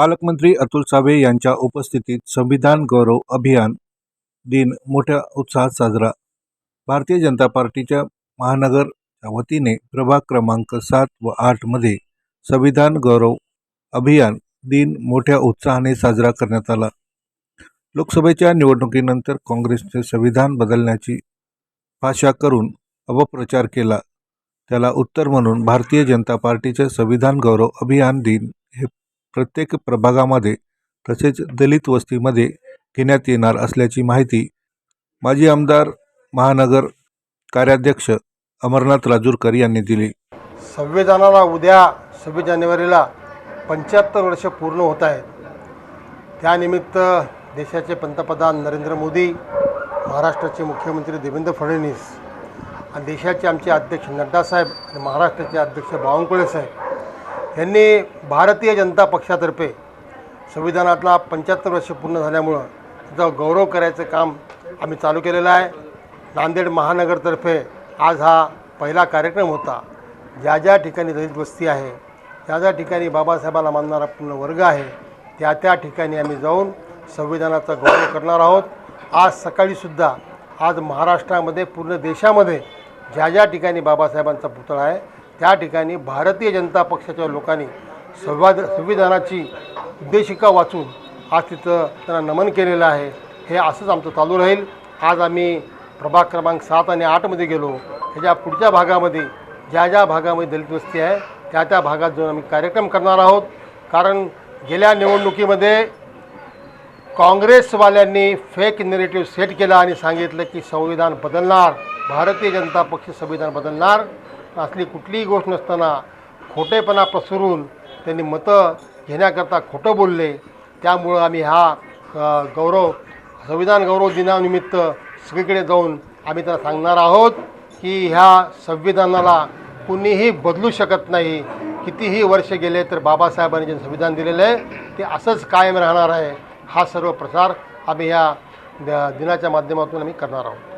पालकमंत्री अतुल सावे यांच्या उपस्थितीत संविधान गौरव अभियान दिन मोठ्या उत्साहात साजरा. भारतीय जनता पार्टीच्या महानगरच्या वतीने प्रभाग क्रमांक सात व आठमध्ये संविधान गौरव अभियान दिन मोठ्या उत्साहाने साजरा करण्यात आला. लोकसभेच्या निवडणुकीनंतर काँग्रेसने संविधान बदलण्याची भाषा करून अपप्रचार केला. त्याला उत्तर म्हणून भारतीय जनता पार्टीचे संविधान गौरव अभियान दिन हे प्रत्येक प्रभागामध्ये तसेच दलित वस्तीमध्ये घेण्यात येणार असल्याची माहिती माजी आमदार महानगर कार्याध्यक्ष अमरनाथ राजूरकर यांनी दिली. संविधानाला उद्या सव्वीस जानेवारीला पंच्याहत्तर वर्ष पूर्ण होत आहेत. त्यानिमित्त देशाचे पंतप्रधान नरेंद्र मोदी महाराष्ट्राचे मुख्यमंत्री देवेंद्र फडणवीस आणि देशाचे आमचे अध्यक्ष नड्डासाहेब आणि महाराष्ट्राचे अध्यक्ष बावनकुळे साहेब यांनी भारतीय जनता पक्षातर्फे संविधानातला पंच्याहत्तर वर्ष पूर्ण झाल्यामुळं त्याचा गौरव करायचं काम आम्ही चालू केलेलं आहे. नांदेड महानगरतर्फे आज हा पहिला कार्यक्रम होता. ज्या ज्या ठिकाणी दलित वस्ती आहे ज्या ज्या ठिकाणी बाबासाहेबाला मानणारा पूर्ण वर्ग आहे त्या त्या ठिकाणी आम्ही जाऊन संविधानाचा गौरव करणार आहोत. आज सकाळीसुद्धा आज महाराष्ट्रामध्ये पूर्ण देशामध्ये ज्या ज्या ठिकाणी बाबासाहेबांचा पुतळा आहे त्या ठिकाणी भारतीय जनता पक्षाच्या लोकांनी संवाद संविधानाची उद्देशिका वाचून आज तिथं त्यांना नमन केलेलं आहे. हे असंच आमचं चालू राहील. आज आम्ही प्रभाग क्रमांक सात आणि आठमध्ये गेलो. ह्याच्या पुढच्या भागामध्ये ज्या ज्या भागामध्ये दलित वस्ती आहे त्या त्या भागात जाऊन आम्ही कार्यक्रम करणार आहोत. कारण गेल्या निवडणुकीमध्ये काँग्रेसवाल्यांनी फेक नेरेटिव्ह सेट केला आणि सांगितलं की संविधान बदलणार. भारतीय जनता पक्ष संविधान बदलणार. असली कुठलीही गोष्ट नसताना खोटेपणा पसरून त्यांनी मतं घेण्याकरता खोटं बोलले. त्यामुळं आम्ही हा गौरव संविधान गौरव दिनानिमित्त सगळीकडे जाऊन आम्ही त्यांना सांगणार आहोत की ह्या संविधानाला कुणीही बदलू शकत नाही. कितीही वर्ष गेले तर बाबासाहेबांनी जे संविधान दिलेलं आहे ते असंच कायम राहणार आहे. हा सर्व प्रसार आम्ही ह्या द- दिनाच्या माध्यमातून आम्ही करणार आहोत.